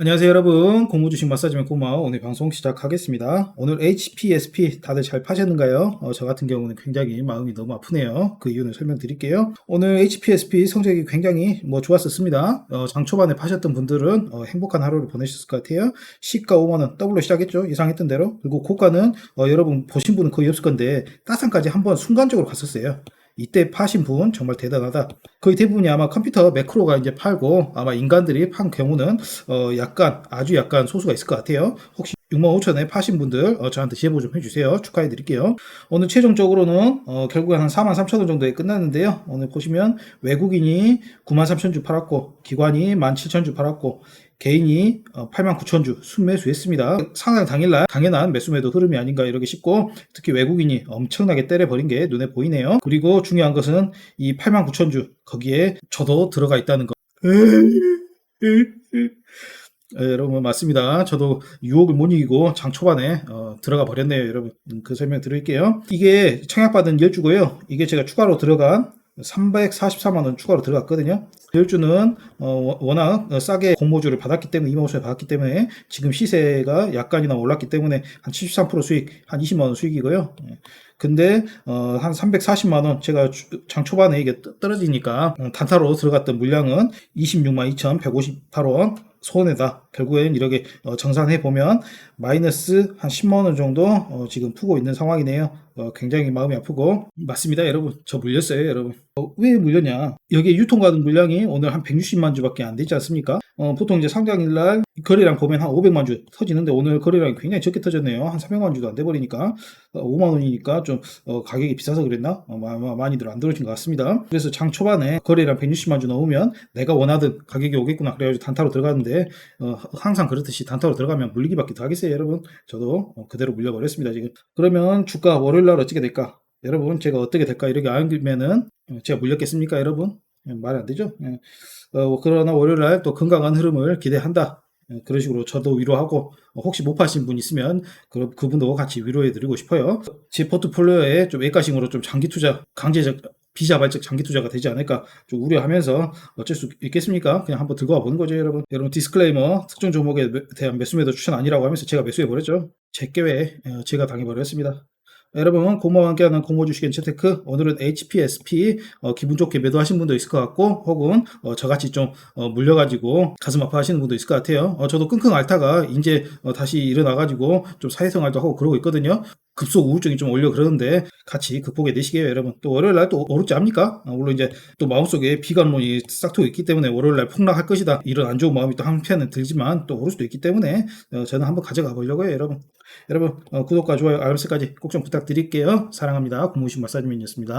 안녕하세요 여러분. 공무주식 마사지맨 고마워. 오늘 방송 시작하겠습니다. 오늘 HPSP 다들 잘 파셨는가요? 어, 저 같은 경우는 굉장히 마음이 너무 아프네요. 그 이유는 설명드릴게요. 오늘 HPSP 성적이 굉장히 뭐 좋았었습니다. 어, 장 초반에 파셨던 분들은 어, 행복한 하루를 보내셨을 것 같아요. 시가 5만원 더블로 시작했죠. 예상했던 대로. 그리고 고가는 어, 여러분 보신 분은 거의 없을 건데 따상까지 한번 순간적으로 갔었어요 이때 파신 분 정말 대단하다. 거의 대부분이 아마 컴퓨터 매크로가 이제 팔고 아마 인간들이 판 경우는 어 약간 아주 약간 소수가 있을 것 같아요. 혹시 65,000에 파신 분들 어, 저한테 제보 좀 해주세요. 축하해 드릴게요. 오늘 최종적으로는 어, 결국엔 한 43,000원 정도에 끝났는데요. 오늘 보시면 외국인이 93,000주 팔았고 기관이 17,000주 팔았고 개인이 89,000주 순매수했습니다. 상장 당일날 당연한 매수매도 흐름이 아닌가 이렇게 싶고 특히 외국인이 엄청나게 때려버린 게 눈에 보이네요. 그리고 중요한 것은 이 89,000주 거기에 저도 들어가 있다는 거. 예, 여러분 맞습니다. 저도 유혹을 못 이기고 장 초반에 어, 들어가 버렸네요. 여러분 음, 그 설명 드릴게요. 이게 청약받은 10주고요. 이게 제가 추가로 들어간 344만 원 추가로 들어갔거든요. 10주는 어, 워낙 어, 싸게 공모주를 받았기 때문에 2만 5천에 받았기 때문에 지금 시세가 약간이나 올랐기 때문에 한 73% 수익 한 20만 원 수익이고요. 예. 근데 어, 한 340만 원 제가 주- 장 초반에 이게 떠- 떨어지니까 어, 단타로 들어갔던 물량은 26만 2,158원 손해다. 결국엔 이렇게 어, 정산해 보면 마이너스 한 10만 원 정도 어, 지금 푸고 있는 상황이네요. 어, 굉장히 마음이 아프고 맞습니다, 여러분. 저 물렸어요, 여러분. 어, 왜 물렸냐? 여기에 유통받은 물량이 오늘 한 160만 주밖에 안 되지 않습니까? 어, 보통 이제 상장일 날 거래량 보면 한 500만 주 터지는데 오늘 거래량이 굉장히 적게 터졌네요. 한 300만 주도 안 돼 버리니까 5만 원이니까 좀 어, 가격이 비싸서 그랬나? 어, 마- 마- 많이들 안 들어오신 것 같습니다. 그래서 장 초반에 거래량 160만 주 넣으면 내가 원하던 가격이 오겠구나 그래가지고 단타로 들어갔는데 어, 항상 그렇듯이 단타로 들어가면 물리기밖에 더 하겠어요, 여러분. 저도 어, 그대로 물려버렸습니다, 지금. 그러면 주가 월요일 날 어떻게 될까? 여러분, 제가 어떻게 될까? 이렇게 알면은 어, 제가 물렸겠습니까, 여러분? 예, 말이 안 되죠? 예. 어, 그러나 월요일 날 또 건강한 흐름을 기대한다. 예, 그런 식으로 저도 위로하고 어, 혹시 못 파신 분 있으면 그, 그분도 같이 위로해 드리고 싶어요. 제 포트폴리오에 좀 외과식으로 좀 장기 투자, 강제적 비자발적 장기 투자가 되지 않을까 좀 우려하면서 어쩔 수 있겠습니까? 그냥 한번 들고 와 보는 거죠, 여러분. 여러분 디스클레이머 특정 종목에 매- 대한 매수 매도 추천 아니라고 하면서 제가 매수해 버렸죠. 제 계획 어, 제가 당해 버렸습니다. 여러분 고마워 함께하는 공모주식엔 채테크 오늘은 HPSP 어, 기분 좋게 매도하신 분도 있을 것 같고 혹은 어, 저같이 좀 어, 물려가지고 가슴 아파하시는 분도 있을 것 같아요. 어, 저도 끙끙 앓다가 이제 어, 다시 일어나가지고 좀 사회생활도 하고 그러고 있거든요. 급속 우울증이 좀 올려 그러는데 같이 극복해 내시게요 여러분. 또 월요일 날 또 오르지 않습니까? 어, 물론 이제 또 마음속에 비관론이 싹트고 있기 때문에 월요일 날 폭락할 것이다. 이런 안 좋은 마음이 또 한편은 들지만 또 오를 수도 있기 때문에 어, 저는 한번 가져가 보려고 해요 여러분. 여러분 어, 구독과 좋아요 알람 설까지 꼭 좀 부탁 드릴게요. 사랑합니다. 공무신 마사지맨이었습니다